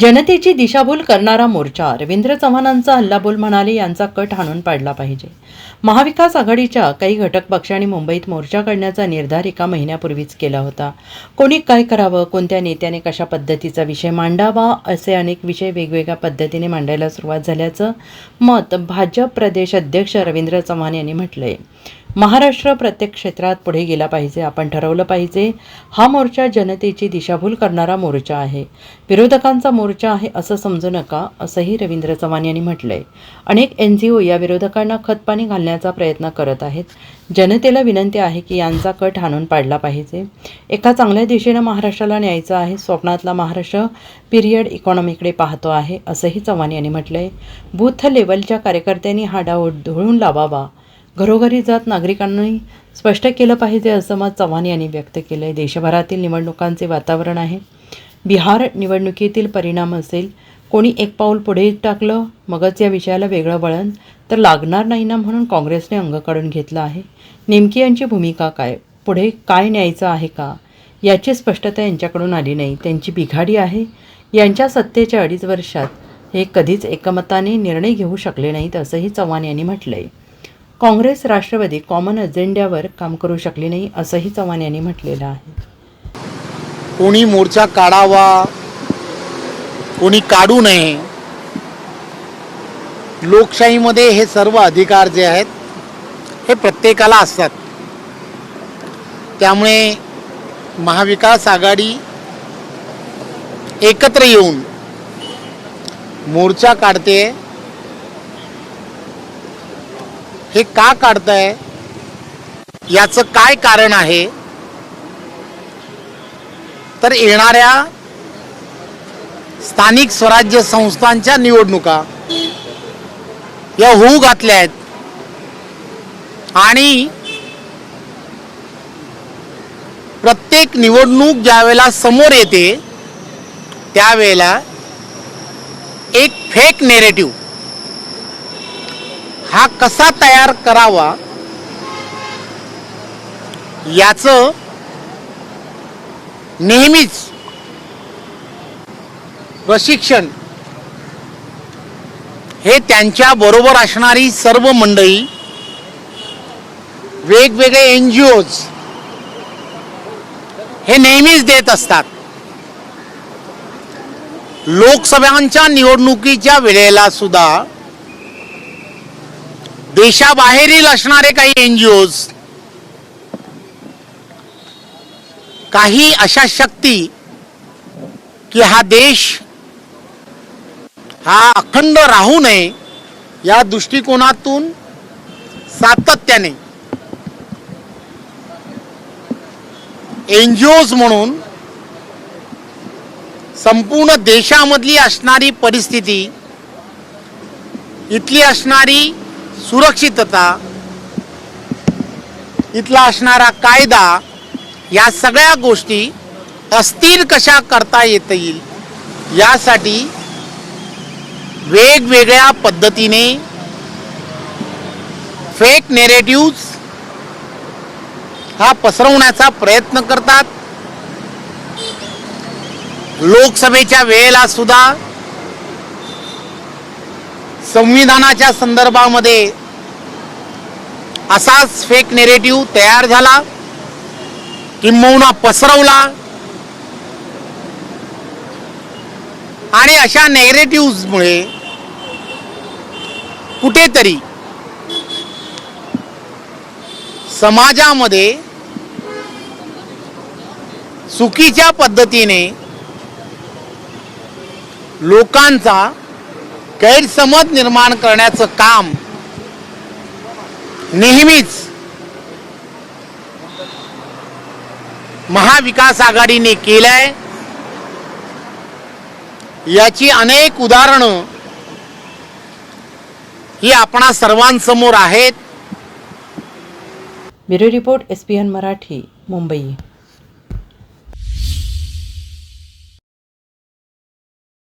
जनतेची दिशाभूल करणारा मोर्चा रवींद्र चव्हाणांचा हल्लाबोल म्हणाले यांचा कट हाणून पाडला पाहिजे. महाविकास आघाडीच्या काही घटक पक्षांनी मुंबईत मोर्चा काढण्याचा निर्धार एका महिन्यापूर्वीच केला होता. कोणी काय करावं कोणत्या नेत्याने कशा पद्धतीचा विषय मांडावा असे अनेक विषय वेगवेगळ्या पद्धतीने मांडायला सुरुवात झाल्याचं मत भाजप प्रदेश अध्यक्ष रवींद्र चव्हाण यांनी म्हटलंय. महाराष्ट्र प्रत्येक क्षेत्रात पुढे गेला पाहिजे आपण ठरवलं पाहिजे. हा मोर्चा जनतेची दिशाभूल करणारा मोर्चा आहे. विरोधकांचा मोर्चा आहे असं समजू नका असंही रवींद्र चव्हाण यांनी म्हटलंय. अनेक एन जी ओ या विरोधकांना खतपाणी घालण्याचा प्रयत्न करत आहेत. जनतेला विनंती आहे की यांचा कट हाणून पाडला पाहिजे. एका चांगल्या दिशेनं महाराष्ट्राला न्यायचं आहे स्वप्नातला महाराष्ट्र पिरियड इकॉनॉमीकडे पाहतो आहे असंही चव्हाण यांनी म्हटलंय. बूथ लेवलच्या कार्यकर्त्यांनी हा डाव धुळून लावावा. घरोघरी जात नागरिकांनी स्पष्ट केलं पाहिजे असं मत चव्हाण यांनी व्यक्त केलं आहे देशभरातील निवडणुकांचे वातावरण आहे. बिहार निवडणुकीतील परिणाम असेल. कोणी एक पाऊल पुढे टाकलं मगच या विषयाला वेगळं वळण तर लागणार नाही ना म्हणून काँग्रेसने अंग काढून घेतलं आहे. नेमकी यांची भूमिका काय? पुढे काय न्यायचं आहे का? याची स्पष्टता यांच्याकडून आली नाही. त्यांची बिघाडी आहे. यांच्या सत्तेच्या अडीच वर्षात हे कधीच एकमताने निर्णय घेऊ शकले नाहीत असंही चव्हाण यांनी म्हटलं आहे काँग्रेस राष्ट्रवादी कॉमन अजेंड्यावर काम करू शकली नाही असंही चव्हाण यांनी म्हटलेलं आहे. कोणी मोर्चा काढावा कोणी काढू नये लोकशाहीमध्ये हे सर्व अधिकार जे आहेत हे प्रत्येकाला असतात. त्यामुळे महाविकास आघाडी एकत्र येऊन मोर्चा काढते हे का काढताय? याचं काय कारण आहे? तर येणाऱ्या स्थानिक स्वराज्य संस्थांच्या निवडणुका या होऊ घातल्या आहेत. आणि प्रत्येक निवडणूक ज्यावेळेला समोर येते त्यावेळेला एक फेक नेरेटिव्ह हा कसा तयार करावा? याचं नेहमीच प्रशिक्षण हे त्यांच्या बरोबर असणारी सर्व मंडळी वेगवेगळे एन जी ओज हे नेहमीच देत असतात. लोकसभांच्या निवडणुकीच्या वेळेला सुद्धा देशाबाहेरील असणारे काही एन जी ओज काही अशा शक्ती की हा देश हा अखंड राहू नये या दृष्टिकोनातून सातत्याने एन जी ओज म्हणून संपूर्ण देशामधली असणारी परिस्थिती इथली असणारी सुरक्षितता इथला असणारा कायदा या सगळ्या गोष्टी अस्थिर कशा करता येतील येईल यासाठी वेगवेगळ्या पद्धतीने फेक नेरेटिव्ज हा पसरवण्याचा प्रयत्न करतात. लोकसभेच्या वेळेला सुद्धा संविधानाच्या संदर्भामध्ये असाच फेक नेरेटिव्ह तयार झाला किंबहुना पसरवला. आणि अशा नेरेटिव्हमुळे कुठेतरी समाजामध्ये चुकीच्या पद्धतीने लोकांचा गैरसमज निर्माण करण्याचं काम नेहमीच महाविकास आघाडीने केलंय. याची अनेक उदाहरणं ही आपणा सर्वांसमोर आहेत. Bureau report S P N Marathi Mumbai.